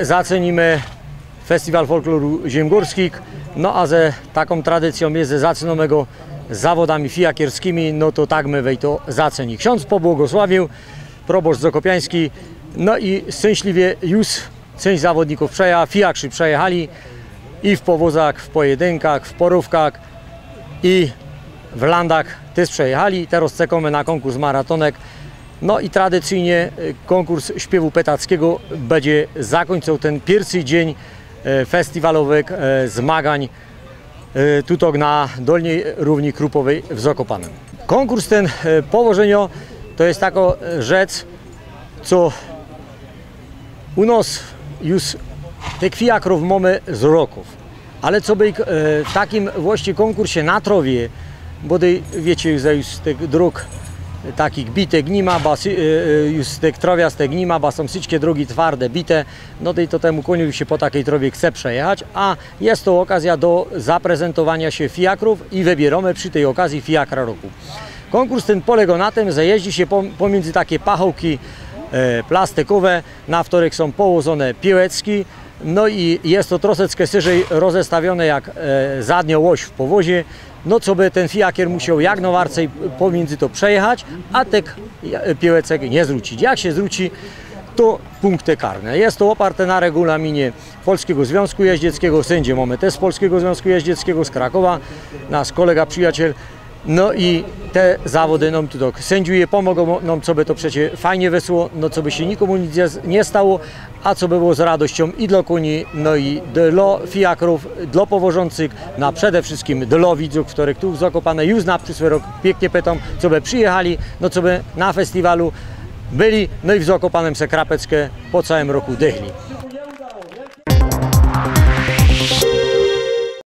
zacenimy Festiwal Folkloru Ziemgórskich, no a ze taką tradycją jest ze zacenomego zawodami fijakierskimi, no to tak my wej to zaceni. Ksiądz pobłogosławił, proboszcz Zakopiański, no i szczęśliwie już część zawodników przejechała, fijakrzy przejechali i w powozach, w pojedynkach, w porówkach i w landach też przejechali. Teraz czekamy na konkurs maratonek. No i tradycyjnie y, konkurs śpiewu petackiego będzie zakończył ten pierwszy dzień e, festiwalowych e, zmagań tutaj na Dolnej Równi Krupowej w Zakopanem. Konkurs ten położenio to jest taka rzecz, co u nas już te kwiakrów mamy z roków. Ale co by w takim właśnie konkursie na trowie, bo wiecie, już, już tych dróg takich bitek nie ma, ba, sy- e, e, już z tych trowiaste nie ma, ba są wszystkie drogi twarde, bite, no tej to temu koniu się po takiej trowie chce przejechać, a jest to okazja do zaprezentowania się fiakrów i wybieramy przy tej okazji fiakra roku. Konkurs ten polega na tym, że jeździ się pom- pomiędzy takie pachołki e, plastikowe, na których są położone piłeczki, no i jest to troszeczkę szerzej rozestawione jak e, zadnia łoś w powozie, no co by ten fijakier musiał jak najwarcej pomiędzy to przejechać, a tek piłeczek nie zwrócić. Jak się zwróci, to punkty karne. Jest to oparte na regulaminie Polskiego Związku Jeździeckiego. Sędzie mamy też z Polskiego Związku Jeździeckiego z Krakowa, nasz kolega, przyjaciel. No i te zawody nam tu sędziuje, pomogą nam, co by to przecie fajnie wysło, no co by się nikomu nic nie- stało, a co by było z radością i dla koni, no i dla fiakrów, dla powożących, na przede wszystkim dla widzów, których tu Zakopane już na przyszły rok pięknie pytam, co by przyjechali, no co by na festiwalu byli, no i w Zakopanem se krapeczkę po całym roku dychli.